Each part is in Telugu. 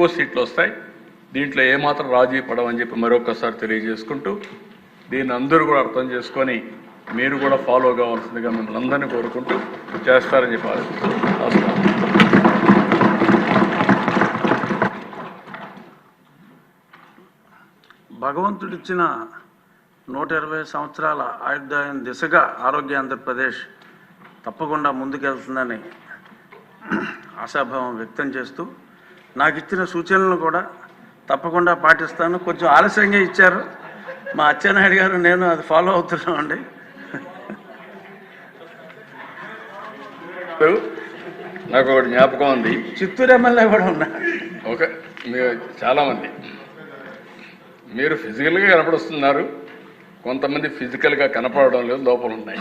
ఎక్కువ సీట్లు వస్తాయి. దీంట్లో ఏమాత్రం రాజీ పడమని చెప్పి మరొకసారి తెలియజేసుకుంటూ దీన్ని అందరూ కూడా అర్థం చేసుకొని మీరు కూడా ఫాలో కావాల్సిందిగా మిమ్మల్ని అందరినీ కోరుకుంటూ చేస్తారని చెప్పాలి భగవంతుడిచ్చిన నూట ఇరవై సంవత్సరాల ఆయుర్దాయం దిశగా ఆరోగ్య ఆంధ్రప్రదేశ్ తప్పకుండా ముందుకెళ్తుందని ఆశాభావం వ్యక్తం చేస్తూ నాకు ఇచ్చిన సూచనలను కూడా తప్పకుండా పాటిస్తాను. కొంచెం ఆలస్యంగా ఇచ్చారు. మా అచ్చెన్నాయుడు గారు నేను అది ఫాలో అవుతున్నామండి. నాకు ఒకటి జ్ఞాపకం ఉంది. చిత్తూరు ఎమ్మెల్యే కూడా ఉన్నా. ఒక మీరు చాలామంది. మీరు ఫిజికల్గా కనపడుస్తున్నారు. కొంతమంది ఫిజికల్గా కనపడడం లేదు లోపల ఉన్నాయి.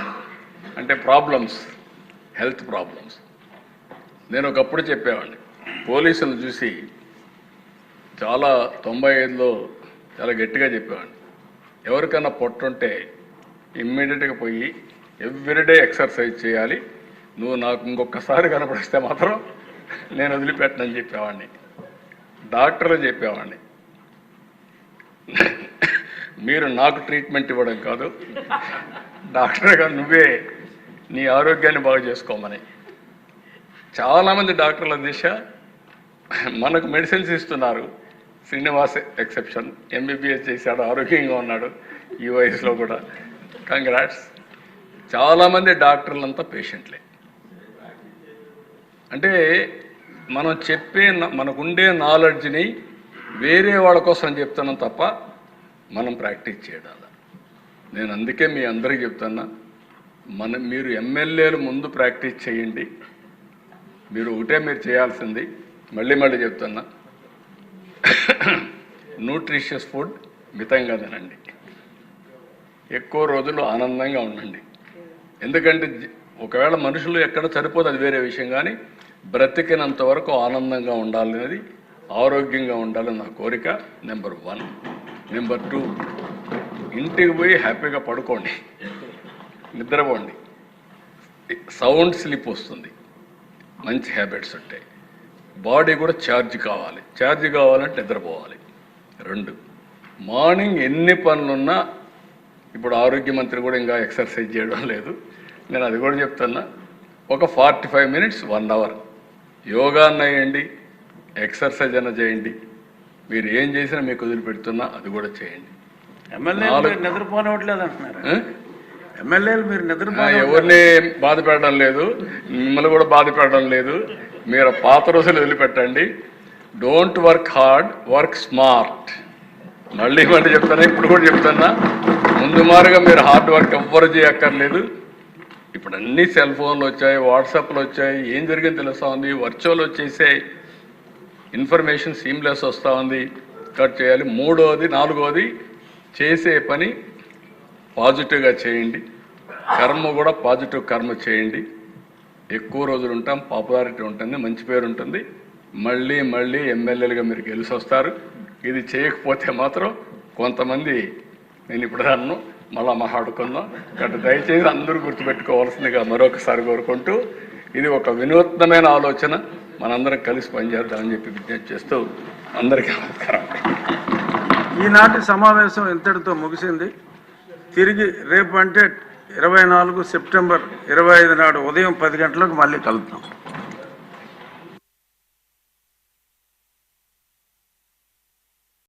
అంటే ప్రాబ్లమ్స్ హెల్త్ ప్రాబ్లమ్స్ నేను ఒకప్పుడు చెప్పేవాడిని. పోలీసులు చూసి చాలా తొంభై ఐదులో చాలా గట్టిగా చెప్పేవాడిని. ఎవరికైనా పొట్టుంటే ఇమ్మీడియట్గా పోయి ఎవ్రీడే ఎక్సర్సైజ్ చేయాలి. నువ్వు నాకు ఇంకొకసారి కనపడిస్తే మాత్రం నేను వదిలిపెట్టనని చెప్పేవాడిని. డాక్టర్లు చెప్పేవాడిని. మీరు నాకు ట్రీట్మెంట్ ఇవ్వడం కాదు డాక్టర్గా నువ్వే నీ ఆరోగ్యాన్ని బాగు చేసుకోమని. చాలామంది డాక్టర్ల దిశ మనకు మెడిసిన్స్ ఇస్తున్నారు. శ్రీనివాస్ ఎక్సెప్షన్. ఎంబీబీఎస్ చేశాడు ఆరోగ్యంగా ఉన్నాడు ఈ వయసులో కూడా. కంగ్రాట్స్ చాలామంది డాక్టర్లంతా పేషెంట్లే. అంటే మనం చెప్పే న- మనకుండే నాలెడ్జ్ని వేరే వాళ్ళ కోసం చెప్తున్నాం తప్ప మనం ప్రాక్టీస్ చేయడాల నేను అందుకే మీ అందరికీ చెప్తున్నా మన మీరు ఎమ్మెల్యేలు ముందు ప్రాక్టీస్ చేయండి. మీరు ఒకటే మీరు చేయాల్సింది. మళ్ళీ మళ్ళీ చెప్తున్నా. న్యూట్రిషియస్ ఫుడ్ మితంగా తినండి ఎక్కువ రోజులు ఆనందంగా ఉండండి. ఎందుకంటే ఒకవేళ మనుషులు ఎక్కడ సరిపోదు అది వేరే విషయం కానీ బ్రతికినంత వరకు ఆనందంగా ఉండాలనేది ఆరోగ్యంగా ఉండాలని నా కోరిక నెంబర్ వన్. నెంబర్ టూ ఇంటికి పోయి హ్యాపీగా పడుకోండి. నిద్రపోండి. సౌండ్ స్లీప్ వస్తుంది. మంచి హ్యాబిట్స్ ఉంటాయి. బాడీ కూడా ఛార్జ్ కావాలి. ఛార్జ్ కావాలంటే నిద్రపోవాలి. రెండు మార్నింగ్ ఎన్ని పనులున్నా ఇప్పుడు ఆరోగ్య మంత్రి కూడా ఇంకా ఎక్సర్సైజ్ చేయడం లేదు. నేను అది కూడా చెప్తున్నా ఒక forty five minutes one hour. Yoga అన్న చేయండి ఎక్సర్సైజ్ అన్న చేయండి. మీరు ఏం చేసినా మీకు వదిలిపెడుతున్నా అది కూడా చేయండి. అంటున్నారు. ఆ? ఎమ్మెల్యేలు మీరు ఆ, నిద్రపోని ఎవరిని బాధ పెట్టడం లేదు. మిమ్మల్ని కూడా బాధ పెట్టడం లేదు. మీరు పాత రోజులు వదిలిపెట్టండి. Don't work hard work smart మళ్ళీ మళ్ళీ చెప్తాను ఇప్పుడు కూడా చెప్తున్నా. ముందు మారుగా మీరు హార్డ్ వర్క్ ఎవ్వరు చేయక్కర్లేదు. ఇప్పుడు అన్ని సెల్ ఫోన్లు వచ్చాయి వాట్సాప్లు వచ్చాయి ఏం జరిగింది తెలుస్తూ ఉంది? వర్చువల్ వచ్చేసే ఇన్ఫర్మేషన్ సీమ్లెస్ వస్తూ ఉంది. కట్ చేయాలి. మూడోది నాలుగోది చేసే పని పాజిటివ్గా చేయండి. కర్మ కూడా పాజిటివ్ కర్మ చేయండి. ఎక్కువ రోజులు ఉంటాం పాపులారిటీ ఉంటుంది మంచి పేరు ఉంటుంది. మళ్ళీ మళ్ళీ ఎమ్మెల్యేలుగా మీరు గెలిచి వస్తారు. ఇది చేయకపోతే మాత్రం కొంతమంది నేను ఇప్పుడు అన్ను మళ్ళా మాట్లాడుకుందాం కాబట్టి దయచేసి అందరూ గుర్తుపెట్టుకోవాల్సిందిగా మరొకసారి కోరుకుంటూ ఇది ఒక వినూత్నమైన ఆలోచన. మనందరం కలిసి పనిచేద్దామని చెప్పి విజ్ఞప్తి చేస్తూ అందరికీ నమస్కారం. ఈనాటి సమావేశం ఇంతటితో ముగిసింది? తిరిగి రేపు అంటే ఇరవై నాలుగు సెప్టెంబర్ ఇరవై ఐదు నాడు ఉదయం పది గంటలకు మళ్ళీ కలుద్దాం.